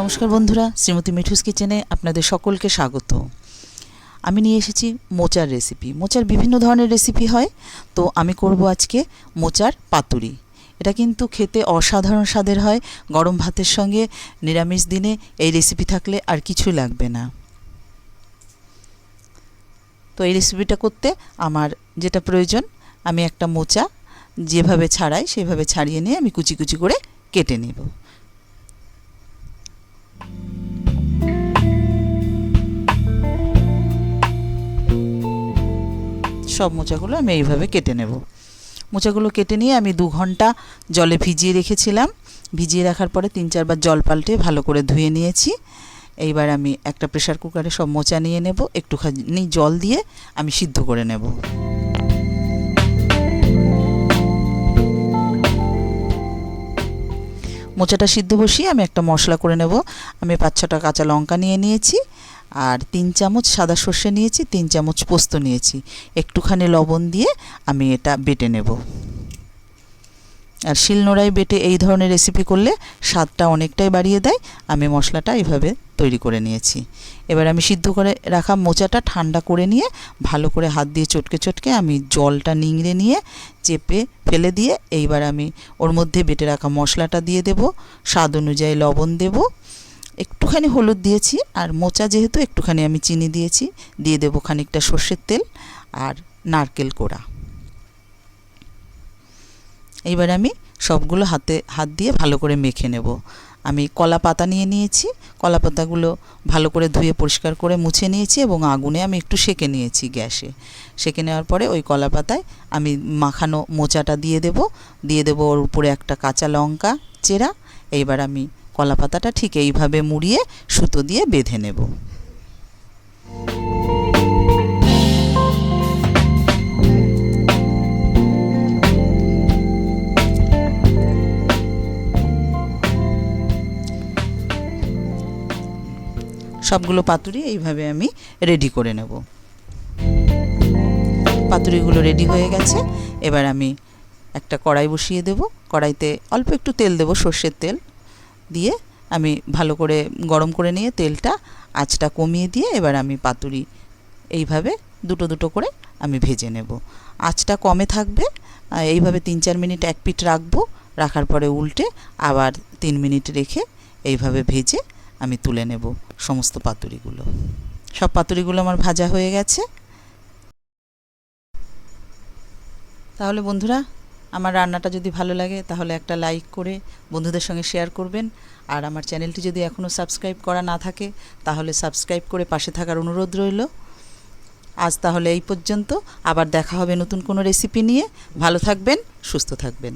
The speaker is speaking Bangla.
নমস্কার বন্ধুরা, শ্রীমতী মিঠুস কিচেনে আপনাদের সকলকে স্বাগত। আমি নিয়ে এসেছি মোচার রেসিপি মোচার বিভিন্ন ধরনের রেসিপি হয়, তো আমি করব আজকে মোচার পাতুরি। এটা কিন্তু খেতে অসাধারণ স্বাদের হয়, গরম ভাতের সঙ্গে নিরামিষ দিনে এই রেসিপি থাকলে আর কিছু লাগবে না। তো এই রেসিপিটা করতে আমার যেটা প্রয়োজন, আমি একটা মোচা যেভাবে ছাড়াই সেভাবে ছাড়িয়ে নিয়ে আমি কুচি কুচি করে কেটে নেব। সব মোচাগুলো আমি এইভাবে কেটে নেব। মোচাগুলো কেটে নিয়ে আমি দু ঘণ্টা জলে ভিজিয়ে রেখেছিলাম। ভিজিয়ে রাখার পরে তিন চারবার জল পাল্টে ভালো করে ধুয়ে নিয়েছি। এইবার আমি একটা প্রেশার কুকারে সব মোচা নিয়ে নেব। একটুখানি জল দিয়ে আমি সিদ্ধ করে নেব। মোচাটা সিদ্ধ বসিয়ে আমি একটা মশলা করে নেব। আমি পাঁচ ছটা কাঁচা লঙ্কা নিয়ে নিয়েছি। আর তিন চামচ সাদা সর্ষে নিয়েছি, তিন চামচ পোস্ত নিয়েছি। একটুখানি লবণ দিয়ে আমি এটা বেটে নেব। আর শিলনোড়ায় বেটে এই ধরনের রেসিপি করলে স্বাদটা অনেকটাই বাড়িয়ে দেয়। আমি মশলাটা এইভাবে তৈরি করে নিয়েছি। এবার আমি সিদ্ধ করে রাখা মোচাটা ঠান্ডা করে নিয়ে ভালো করে হাত দিয়ে চটকে চটকে আমি জলটা নিংড়ে নিয়ে চেপে ফেলে দিয়ে এইবার আমি ওর মধ্যে বেটে রাখা মশলাটা দিয়ে দেব। স্বাদ অনুযায়ী লবণ দেব। একটুখানি হলুদ দিয়েছি আর মোচা যেহেতু একটুখানি আমি চিনি দিয়েছি, দিয়ে দেবো খানিকটা সর্ষের তেল আর নারকেল কোড়া। এইবার আমি সবগুলো হাতে, হাত দিয়ে ভালো করে মেখে নেব। আমি কলা পাতা নিয়ে নিয়েছি, কলা পাতাগুলো ভালো করে ধুয়ে পরিষ্কার করে মুছে নিয়েছি এবং আগুনে আমি একটু সেকে নিয়েছি গ্যাসে। সেকে নেওয়ার পরে ওই কলা পাতায় আমি মাখানো মোচাটা দিয়ে দেব, দিয়ে দেবো ওর উপরে একটা কাঁচা লঙ্কা চেরা। এইবার আমি কলা পাতাটা ঠিক এইভাবে মুড়িয়ে সুতো দিয়ে বেঁধে নেব। সবগুলো পাতুরি এইভাবে আমি রেডি করে নেব। পাতুরিগুলো রেডি হয়ে গেছে। এবার আমি একটা কড়াই বসিয়ে দেব। কড়াইতে অল্প একটু তেল দেব, সর্ষের তেল। দিয়ে আমি ভালো করে গরম করে নিয়ে তেলটা, আঁচটা কমিয়ে দিয়ে এবার আমি পাতুরি এইভাবে দুটো দুটো করে আমি ভেজে নেব। আঁচটা কমে থাকবে এইভাবে তিন চার মিনিট এক পিঠ রাখব, রাখার পরে উল্টে আবার তিন মিনিট রেখে এইভাবে ভেজে আমি তুলে নেব সমস্ত পাতুরিগুলো। সব পাতুরিগুলো আমার ভাজা হয়ে গেছে। তাহলে বন্ধুরা আমার রান্নাটা যদি ভালো লাগে, তাহলে একটা লাইক করে বন্ধুদের সঙ্গে শেয়ার করবেন। আর আমার চ্যানেলটি যদি এখনও সাবস্ক্রাইব করা না থাকে, তাহলে সাবস্ক্রাইব করে পাশে থাকার অনুরোধ রইল। আজ তাহলে এই পর্যন্ত। আবার দেখা হবে নতুন কোনো রেসিপি নিয়ে। ভালো থাকবেন, সুস্থ থাকবেন।